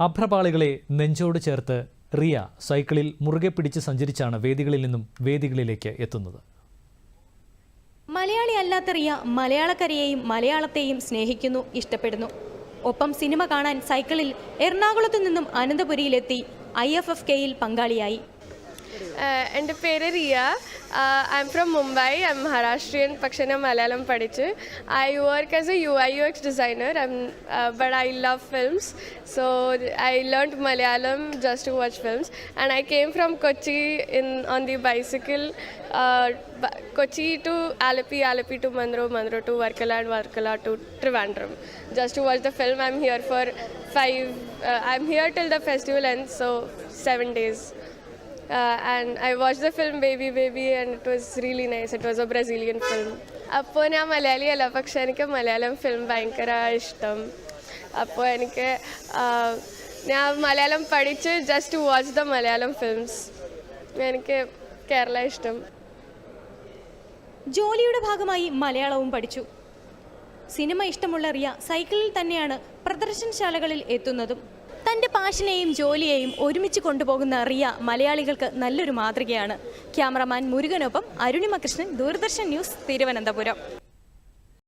അഭ്രപാളികളെ നെഞ്ചോട് ചേർത്ത് റിയ സൈക്കിളിൽ മുറുകെ പിടിച്ച് സഞ്ചരിച്ചാണ് വേദികളിൽ നിന്നും വേദികളിലേക്ക് എത്തുന്നത്. മലയാളി അല്ലാത്ത റിയ മലയാളക്കരയെയും മലയാളത്തെയും സ്നേഹിക്കുന്നു ഇഷ്ടപ്പെടുന്നു. ഒപ്പം സിനിമ കാണാൻ സൈക്കിളിൽ എറണാകുളത്തു നിന്നും അനന്തപുരിയിലെത്തി ഐ എഫ് എഫ് കെയിൽ പങ്കാളിയായി. എന്റെ പേര് Riya. I am from Mumbai I am Maharashtrian പക്ഷേ ഞാൻ മലയാളം പഠിച്ച് I work as a U I U X designer I but I love films so I learn Malayalam just to watch films and I came from Kochi in on the bicycle Kochi to Alleppey Alleppey to Munroe Munroe to Varkala and Varkala to Trivandrum just to watch the film. I'm here for five. Uh, I'm here till the festival ends, so seven days. Uh, And I watched the film Baby Baby, and it was really nice. It was a Brazilian film. അപ്പോൾ ഞാൻ മലയാളിയല്ല പക്ഷെ എനിക്ക് Malayalam film ഭയങ്കര ഇഷ്ടം. അപ്പോൾ എനിക്ക് ഞാൻ മലയാളം പഠിച്ച് just watch the Malayalam films എനിക്ക് കേരള ഇഷ്ടം. ജോലിയുടെ ഭാഗമായി മലയാളവും പഠിച്ചു. സിനിമ ഇഷ്ടമുള്ള റിയ സൈക്കിളിൽ തന്നെയാണ് പ്രദർശനശാലകളിൽ എത്തുന്നതും. തന്റെ പാഷനെയും ജോലിയെയും ഒരുമിച്ച് കൊണ്ടുപോകുന്ന റിയ മലയാളികൾക്ക് നല്ലൊരു മാതൃകയാണ്. ക്യാമറമാൻ മുരുകനൊപ്പം അരുണിമകൃഷ്ണൻ ദൂരദർശൻ ന്യൂസ് തിരുവനന്തപുരം.